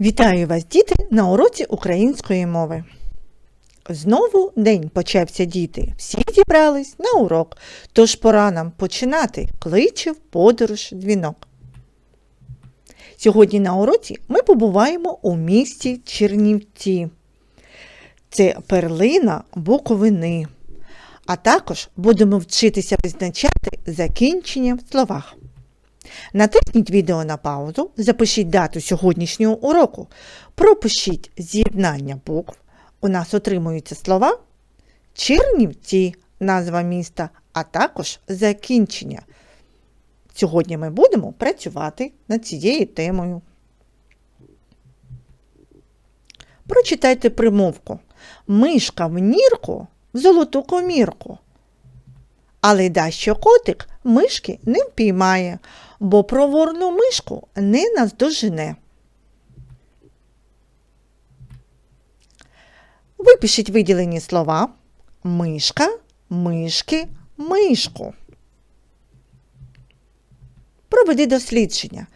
Вітаю вас, діти, на уроці української мови. Знову день почався, діти. Всі зібрались на урок, тож пора нам починати. Кличе в подорож дзвінок. Сьогодні на уроці ми побуваємо у місті Чернівці. Це перлина Буковини. А також будемо вчитися визначати закінчення в словах. Натисніть відео на паузу, запишіть дату сьогоднішнього уроку, пропишіть з'єднання букв. У нас отримуються слова Чернівці, назва міста, а також закінчення. Сьогодні ми будемо працювати над цією темою. Прочитайте примовку. Мишка в нірку в золоту комірку. Але дащо котик мишки не впіймає, бо проворну мишку не наздожене. Випишіть виділені слова мишка, мишки, мишку. Проведи дослідження.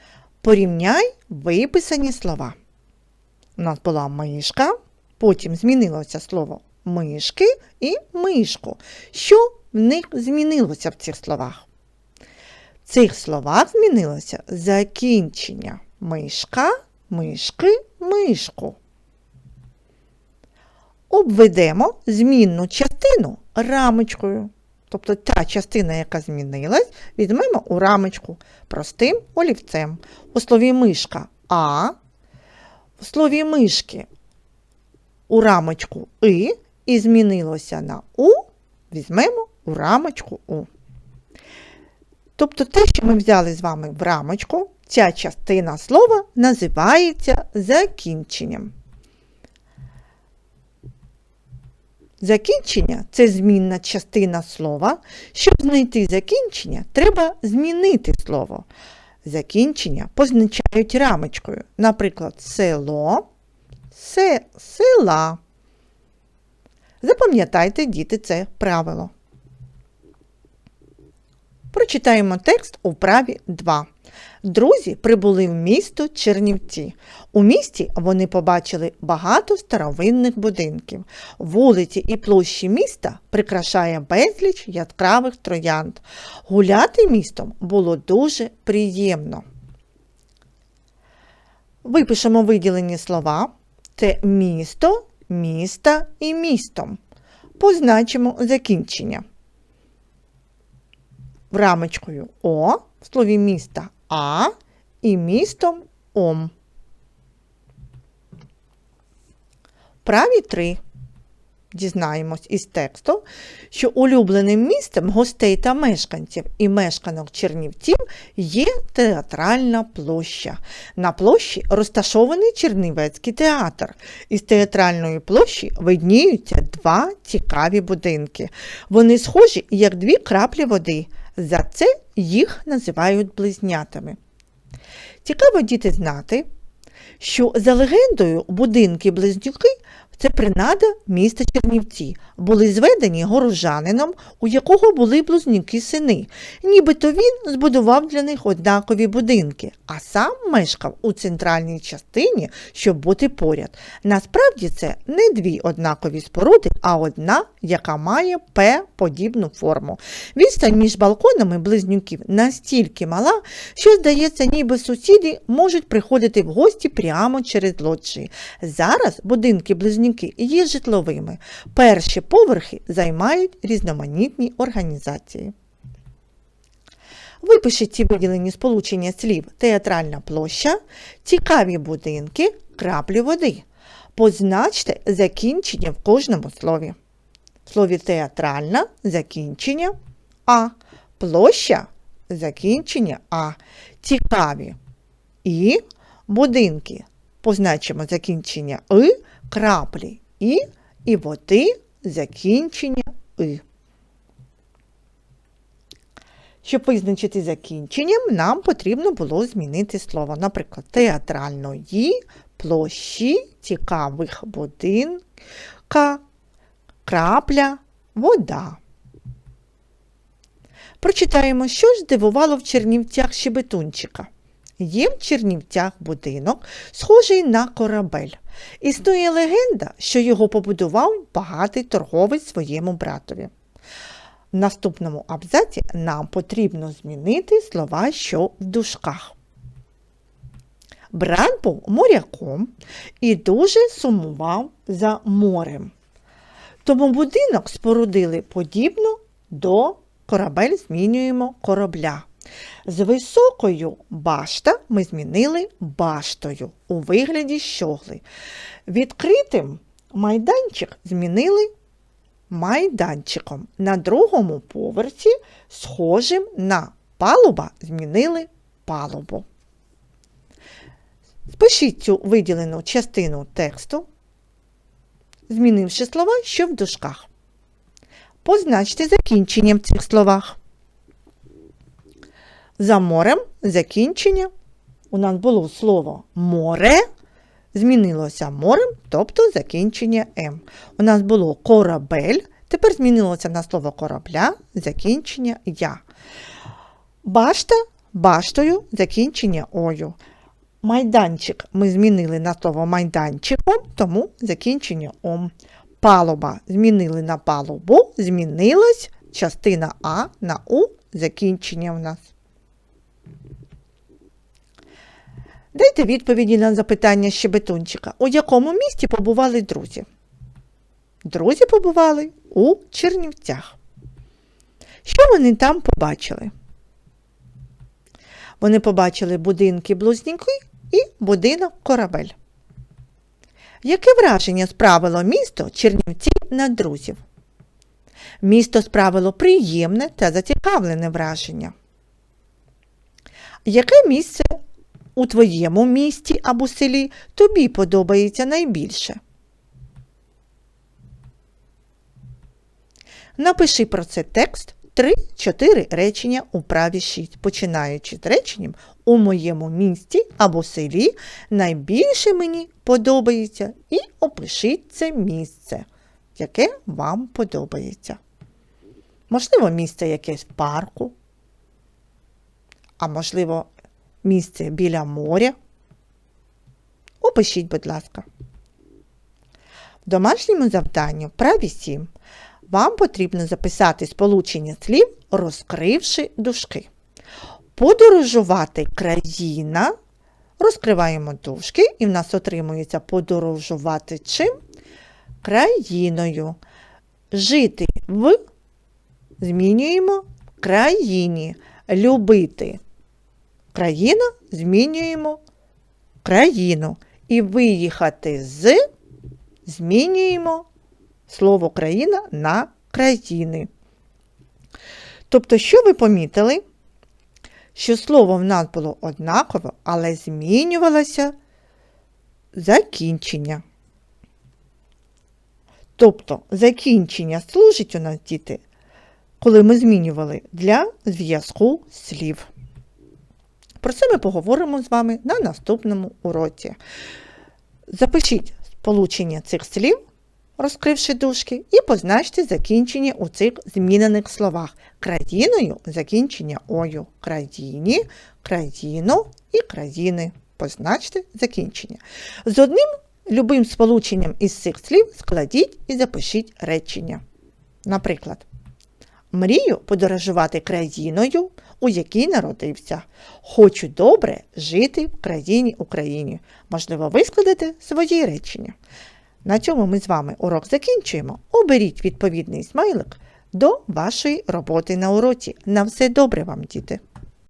Порівняй виписані слова. У нас була мишка, потім змінилося слово мишки і мишку. Що в них змінилося в цих словах? В цих словах змінилося закінчення мишка, мишки, мишку. Обведемо змінну частину рамочкою. Тобто та частина, яка змінилась, візьмемо у рамочку простим олівцем. У слові мишка А, в слові мишки у рамочку И і змінилося на У, візьмемо у рамочку У. Тобто те, що ми взяли з вами в рамочку, ця частина слова називається закінченням. Закінчення це змінна частина слова. Щоб знайти закінчення, треба змінити слово. Закінчення позначають рамочкою. Наприклад, село, се, села. Запам'ятайте, діти, це правило. Прочитаємо текст у вправі 2. Друзі прибули в місто Чернівці. У місті вони побачили багато старовинних будинків. Вулиці і площі міста прикрашає безліч яскравих троянд. Гуляти містом було дуже приємно. Випишемо виділені слова. Це місто, міста і містом. Позначимо закінчення. Рамочкою О, в слові міста А і містом Ом. Праві 3. Дізнаємось із тексту, що улюбленим місцем гостей та мешканців і мешканок Чернівців є театральна площа. На площі розташований Чернівецький театр. Із театральної площі видніються два цікаві будинки. Вони схожі, як дві краплі води. За це їх називають близнятами. Цікаво діти знати, що за легендою будинки-близнюки це принада міста Чернівці, були зведені горожанином, у якого були близнюки сини. Нібито він збудував для них однакові будинки, а сам мешкав у центральній частині, щоб бути поряд. Насправді це не дві однакові споруди, а одна, яка має П-подібну форму. Відстань між балконами близнюків настільки мала, що, здається, ніби сусіди можуть приходити в гості прямо через лоджії. Зараз будинки близнюків є житловими. Перші поверхи займають різноманітні організації. Випишіть ці виділені сполучення слів театральна площа, цікаві будинки, краплі води. Позначте закінчення в кожному слові. В слові театральна закінчення А. Площа закінчення А. Цікаві і будинки. Позначимо закінчення И, краплі І і води закінчення И. Щоб визначити закінченням, нам потрібно було змінити слово. Наприклад, театральної, площі, цікавих будинка, крапля, вода. Прочитаємо, що ж здивувало в Чернівцях щебетунчика. Є в Чернівцях будинок, схожий на корабель. Існує легенда, що його побудував багатий торговець своєму братові. В наступному абзаці нам потрібно змінити слова, що в дужках. Брат був моряком і дуже сумував за морем. Тому будинок спорудили подібно до корабель змінюємо корабля. З високою башта ми змінили баштою у вигляді щогли. Відкритим майданчик змінили майданчиком. На другому поверсі, схожим на палуба, змінили палубу. Спишіть цю виділену частину тексту, змінивши слова, що в дужках. Позначте закінчення в цих словах. За морем закінчення. У нас було слово море, змінилося морем, тобто закінчення М. У нас було корабель, тепер змінилося на слово корабля, закінчення Я. Башта баштою, закінчення Ою. Майданчик ми змінили на слово майданчиком, тому закінчення ом. Палуба змінили на палубу, змінилась частина А на У, закінчення в нас. Дайте відповіді на запитання щебетунчика. У якому місті побували друзі? Друзі побували у Чернівцях. Що вони там побачили? Вони побачили будинки близнюки і будинок корабель. Яке враження справило місто Чернівці на друзів? Місто справило приємне та зацікавлене враження. Яке місце у твоєму місті або селі тобі подобається найбільше? Напиши про це текст 3-4 речення у праві 6, починаючи з реченням у моєму місті або селі найбільше мені подобається і опишіть це місце, яке вам подобається. Можливо, місце якесь в парку, а можливо, місце біля моря. Опишіть, будь ласка. В домашньому завданні праві 7 вам потрібно записати сполучення слів, розкривши дужки. Подорожувати країна. Розкриваємо дужки, і в нас отримується подорожувати чим? Країною. Жити в змінюємо країні. Любити країна змінюємо країну. І виїхати з змінюємо слово країна на країни. Тобто, що ви помітили? Що слово в нас було однаково, але змінювалося закінчення. Тобто закінчення служить у нас діти, коли ми змінювали для зв'язку слів. Про це ми поговоримо з вами на наступному уроці. Запишіть сполучення цих слів, розкривши дужки, і позначте закінчення у цих змінених словах. Країною закінчення ою, країні, країну і країни. Позначте закінчення. З одним любим сполученням із цих слів складіть і запишіть речення. Наприклад, мрію подорожувати країною, у якій народився. Хочу добре жити в країні Україні. Можливо, ви свої речення. На цьому ми з вами урок закінчуємо. Оберіть відповідний смайлик до вашої роботи на уроці. На все добре вам, діти!